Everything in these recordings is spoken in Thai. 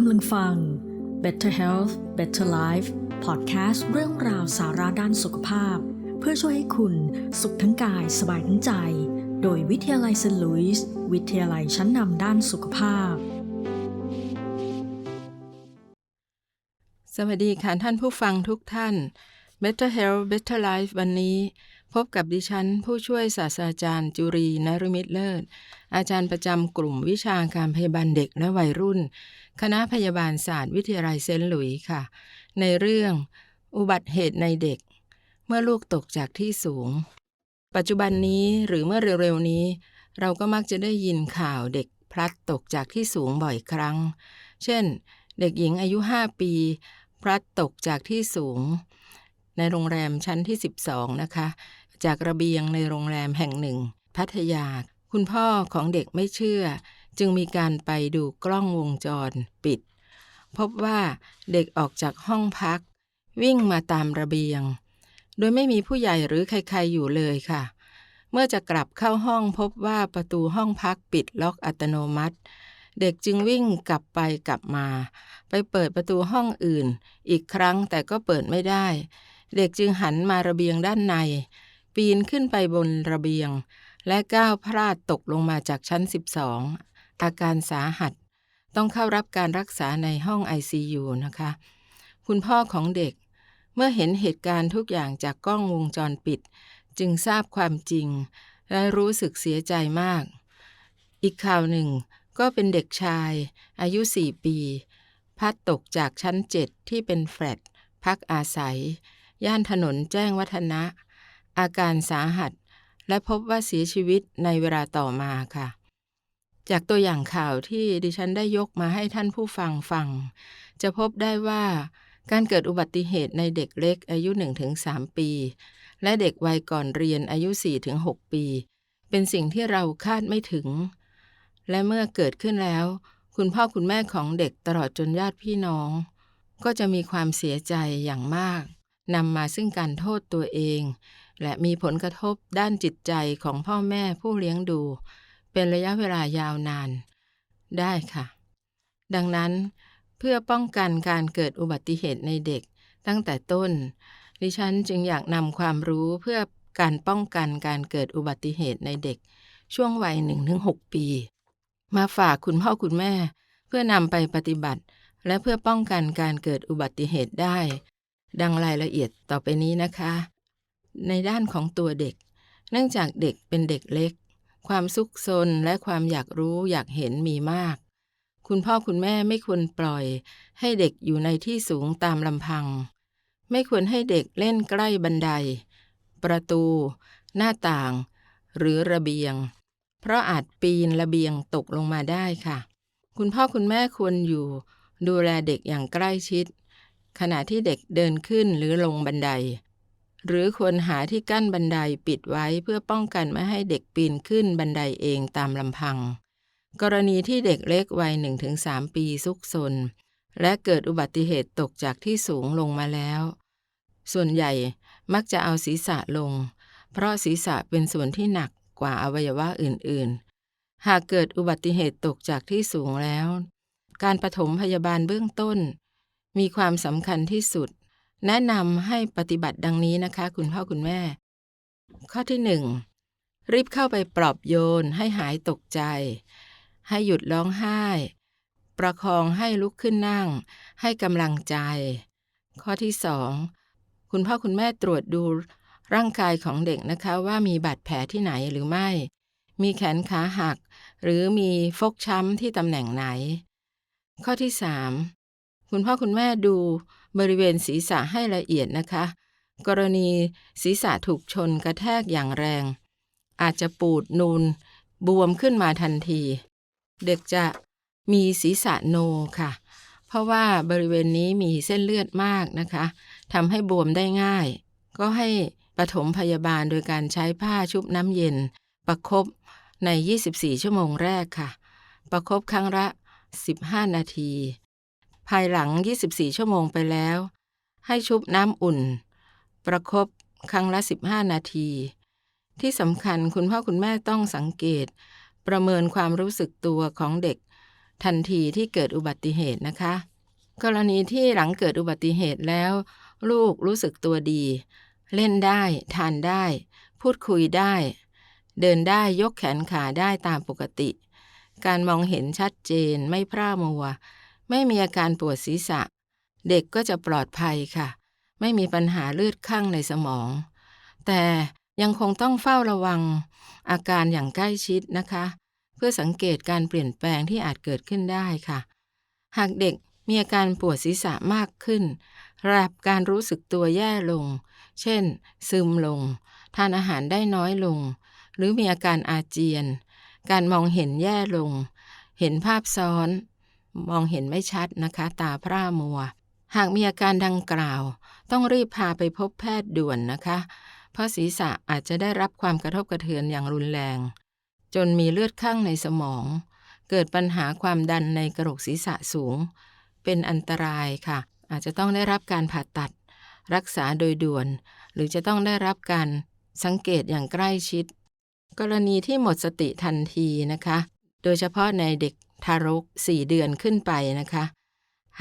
กำลังฟัง Better Health Better Life พอดแคสต์เรื่องราวสาระด้านสุขภาพ เพื่อช่วยให้คุณสุขทั้งกายสบายทั้งใจ โดยวิทยาลัยเซนต์หลุยส์วิทยาลัยชั้นนำด้านสุขภาพ สวัสดีค่ะท่านผู้ฟังทุกท่าน Better Health Better Life วันนี้ พบกับดิฉัน ผู้ช่วยศาสตราจารย์จุรีนรุมิตรเลิศ อาจารย์ประจำกลุ่มวิชาการพยาบาลเด็กและวัยรุ่น คณะพยาบาลศาสตร์วิทยาลัยเซนต์หลุยส์ค่ะ ในเรื่องอุบัติเหตุในเด็ก เมื่อลูกตกจากที่สูง ปัจจุบันนี้หรือเมื่อเร็วๆนี้ เราก็มักจะได้ยินข่าวเด็กพลัดตกจากที่สูงบ่อยครั้ง เช่น เด็กหญิงอายุ 5 ปี พลัดตกจากที่สูง ในโรงแรมชั้นที่ 12 นะคะ จากระเบียงในโรงแรมแห่งหนึ่ง พัทยา คุณพ่อของเด็กไม่เชื่อ จึงมีการไปดูกล้องวงจรปิด พบว่าเด็กออกจากห้องพัก วิ่งมาตามระเบียง โดยไม่มีผู้ใหญ่หรือใครๆอยู่เลยค่ะ เมื่อจะกลับเข้าห้องพบว่าประตูห้องพักปิดล็อกอัตโนมัติ เด็กจึงวิ่งกลับไปกลับมา ไปเปิดประตูห้องอื่น อีกครั้งแต่ก็เปิดไม่ได้ เด็กจึงหันมาระเบียงด้านใน ปีนขึ้นไปบนระเบียง และก้าวพลาดตกลงมาจากชั้น 12 อาการสาหัส ต้องเข้ารับการรักษาในห้อง ICU นะคะ คุณพ่อของเด็กเมื่อเห็นเหตุการณ์ทุกอย่างจากกล้องวงจรปิด จึงทราบความจริง และรู้สึกเสียใจมาก อีกข่าวหนึ่งก็เป็นเด็กชาย อายุ 4 ปี พัดตกจากชั้น 7 ที่เป็นแฟลตพักอาศัย ย่านถนนแจ้งวัฒนะ อาการสาหัส และพบว่าเสียชีวิตในเวลาต่อมาค่ะ จากตัวอย่างข่าวที่ดิฉันได้ยกมาให้ท่านผู้ฟังฟัง จะพบได้ว่าการเกิดอุบัติเหตุในเด็กเล็กอายุ 1-3 ปี และเด็กวัยก่อนเรียนอายุ 4-6 ปี เป็นสิ่งที่เราคาดไม่ถึง และเมื่อเกิดขึ้นแล้ว คุณพ่อคุณแม่ของเด็กตลอดจนญาติพี่น้อง ก็จะมีความเสียใจอย่างมากนำมาซึ่งการโทษตัวเอง และมีผลกระทบด้านจิตใจของพ่อแม่ผู้เลี้ยงดู เป็นระยะเวลายาวนาน ได้ค่ะ ดังนั้น เพื่อป้องกันการเกิดอุบัติเหตุในเด็กตั้งแต่ต้น ดิฉันจึงอยากนำความรู้เพื่อการป้องกันการเกิดอุบัติเหตุในเด็ก ช่วงวัย 1-6 ปี มาฝากคุณพ่อคุณแม่ เพื่อนำไปปฏิบัติ และเพื่อป้องกันการเกิดอุบัติเหตุได้ ดังรายละเอียดต่อไปนี้นะคะ ในด้านของตัวเด็ก เนื่องจากเด็กเป็นเด็กเล็ก ความซุกซนและความอยากรู้อยากเห็นมีมาก คุณพ่อคุณแม่ไม่ควรปล่อย ให้เด็กอยู่ในที่สูงตามลำพัง ไม่ควรให้เด็กเล่นใกล้บันได ประตู หน้าต่าง หรือระเบียง เพราะอาจปีนระเบียงตกลงมาได้ค่ะ คุณพ่อคุณแม่ควรอยู่ ดูแลเด็กอย่างใกล้ชิด ขณะที่เด็กเดินขึ้นหรือลงบันได หรือควรหาที่กั้นบันไดปิดไว้เพื่อป้องกันไม่ให้เด็กปีนขึ้นบันไดเองตามลำพัง กรณีที่เด็กเล็กวัย 1-3 ปีซุกซน และเกิดอุบัติเหตุตกจากที่สูงลงมาแล้ว ส่วนใหญ่มักจะเอาศีรษะลง เพราะศีรษะเป็นส่วนที่หนักกว่าอวัยวะอื่นๆ หากเกิดอุบัติเหตุตกจากที่สูงแล้ว การปฐมพยาบาลเบื้องต้น มีความสำคัญที่สุด แนะนำให้ปฏิบัติดังนี้นะคะ คุณพ่อคุณแม่ ข้อที่หนึ่งรีบเข้าไปปลอบโยนให้หายตกใจ ให้หยุดร้องไห้ ประคองให้ลุกขึ้นนั่ง ให้กำลังใจ ข้อที่สองคุณพ่อคุณแม่ตรวจดูร่างกายของเด็กนะคะว่ามีบาดแผลที่ไหนหรือไม่ มีแขนขาหัก หรือมีฟกช้ำที่ตำแหน่งไหน ข้อที่สามคุณพ่อคุณแม่ดู บริเวณศีรษะให้ละเอียดนะคะ กรณีศีรษะถูกชนกระแทกอย่างแรง อาจจะปูดนูน บวมขึ้นมาทันที เด็กจะมีศีรษะโนค่ะ เพราะว่าบริเวณนี้มีเส้นเลือดมากนะคะทำให้บวมได้ง่าย ก็ให้ปฐมพยาบาลโดยการใช้ผ้าชุบน้ำเย็น ประครบใน 24 ชั่วโมงแรกค่ะ ประครบครั้งละ 15 นาที ภายหลัง 24 ชั่วโมงไปแล้ว ให้ชุบน้ำอุ่น ประครบครั้งละ 15 นาที ที่สำคัญคุณพ่อคุณแม่ต้องสังเกต ประเมินความรู้สึกตัวของเด็ก ทันทีที่เกิดอุบัติเหตุนะคะ กรณีที่หลังเกิดอุบัติเหตุแล้ว ลูกรู้สึกตัวดี เล่นได้ ทานได้ พูดคุยได้ เดินได้ยกแขนขาได้ตามปกติ การมองเห็นชัดเจนไม่พร่ามัว ไม่มีอาการปวดศีรษะ เด็กก็จะปลอดภัยค่ะ ไม่มีปัญหาเลือดข้างในสมอง แต่ยังคงต้องเฝ้าระวัง อาการอย่างใกล้ชิดนะคะ เพื่อสังเกตการเปลี่ยนแปลงที่อาจเกิดขึ้นได้ค่ะ หากเด็กมีอาการปวดศีรษะมากขึ้นระดับการรู้สึกตัวแย่ลง เช่น ซึมลง ทานอาหารได้น้อยลง หรือมีอาการอาเจียน การมองเห็นแย่ลง เห็นภาพซ้อน มองเห็นไม่ชัดนะคะ ตาพร่ามัว หากมีอาการดังกล่าว ต้องรีบพาไปพบแพทย์ด่วนนะคะ เพราะศีรษะอาจจะได้รับความกระทบกระเทือนอย่างรุนแรง จนมีเลือดข้างในสมอง เกิดปัญหาความดันในกระโหลกศีรษะสูง เป็นอันตรายค่ะ อาจจะต้องได้รับการผ่าตัด รักษาโดยด่วน หรือจะต้องได้รับการสังเกตอย่างใกล้ชิด กรณีที่หมดสติทันทีนะคะ โดยเฉพาะในเด็ก ทารก 4 เดือนขึ้นไปนะคะ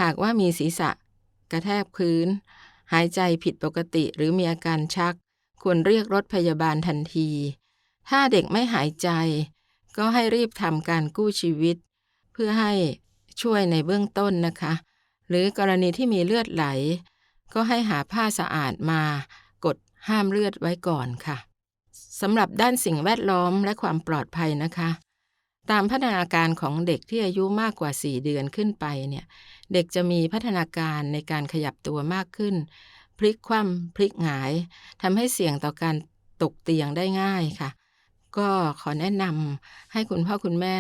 หากว่ามีศีรษะ กระแทกพื้น หายใจผิดปกติหรือมีอาการชัก ควรเรียกรถพยาบาลทันที ถ้าเด็กไม่หายใจ ก็ให้รีบทำการกู้ชีวิต เพื่อให้ช่วยในเบื้องต้นนะคะ หรือกรณีที่มีเลือดไหล ก็ให้หาผ้าสะอาดมากดห้ามเลือดไว้ก่อนค่ะสำหรับด้านสิ่งแวดล้อมและความปลอดภัยนะคะ ตามพัฒนาการของเด็กที่อายุมากกว่า 4 เดือนขึ้นไปเนี่ยเด็กจะมีพัฒนาการในการขยับตัวมากขึ้น พลิกคว่ำพลิกหงายทำให้เสี่ยงต่อการตกเตียงได้ง่ายค่ะ ก็ขอแนะนำให้คุณพ่อคุณแม่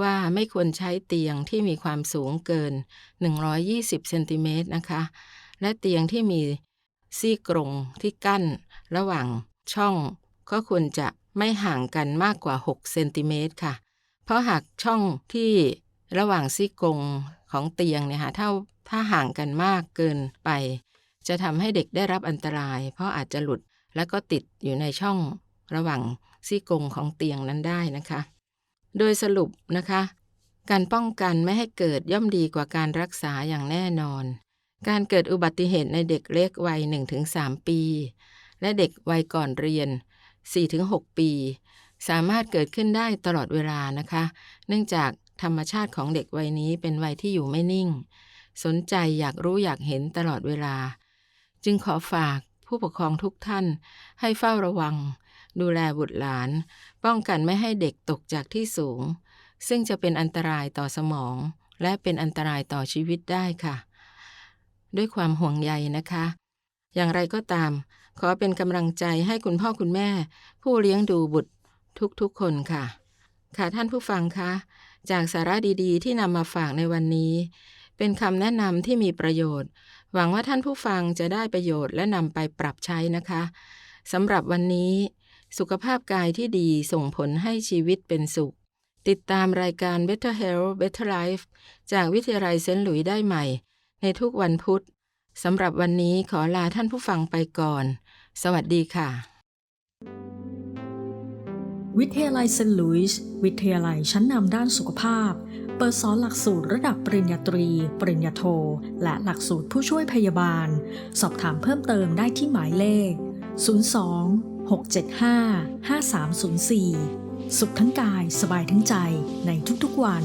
ว่าไม่ควรใช้เตียงที่มีความสูงเกิน 120 เซนติเมตรนะคะ และเตียงที่มีซี่กรงที่กั้นระหว่างช่อง ก็ควรจะไม่ห่างกันมากกว่า 6 เซนติเมตรค่ะ เพราะหากช่องที่ระหว่างซี่กรงของเตียงเนี่ยค่ะถ้าถ้าห่างกันมากเกินไป จะทำให้เด็กได้รับอันตราย เพราะอาจจะหลุดแล้วก็ติดอยู่ในช่องระหว่างซี่กรงของเตียงนั้นได้นะคะ โดยสรุปนะคะ การป้องกันไม่ให้เกิดย่อมดีกว่าการรักษาอย่างแน่นอน การเกิดอุบัติเหตุในเด็กเล็กวัย 1-3 ปี และเด็กวัยก่อนเรียน 4-6 ปี สามารถเกิดขึ้นได้ตลอดเวลานะคะ เนื่องจากธรรมชาติของเด็กวัยนี้เป็นวัยที่อยู่ไม่นิ่ง สนใจอยากรู้อยากเห็นตลอดเวลา จึงขอฝากผู้ปกครองทุกท่าน ให้เฝ้าระวัง ดูแลบุตรหลาน ป้องกันไม่ให้เด็กตกจากที่สูง ซึ่งจะเป็นอันตรายต่อสมอง และเป็นอันตรายต่อชีวิตได้ค่ะ ด้วยความห่วงใยนะคะ อย่างไรก็ตาม ขอเป็นกำลังใจให้คุณพ่อคุณแม่ ผู้เลี้ยงดูบุตร ทุกๆคนค่ะ ค่ะท่านผู้ฟังคะ จากสาระดีๆ ที่นำมาฝากในวันนี้ เป็นคำแนะนำที่มีประโยชน์ หวังว่าท่านผู้ฟังจะได้ประโยชน์และนำไปปรับใช้นะคะสำหรับวันนี้ สุขภาพกายที่ดีส่งผลให้ชีวิตเป็นสุข ติดตามรายการ Better Health Better Life จากวิทยาลัยเซนต์หลุยได้ใหม่ ในทุกวันพุธสำหรับวันนี้ขอลาท่านผู้ฟังไปก่อน สวัสดีค่ะ วิทยาลัยเซนต์ลุยส์วิทยาลัยชั้นนำด้านสุขภาพ เปิดสอนหลักสูตรระดับปริญญาตรี ปริญญาโท และหลักสูตรผู้ช่วยพยาบาล สอบถามเพิ่มเติมได้ที่หมายเลข 02 675 5304 สุขทั้งกายสบายทั้งใจในทุกๆวัน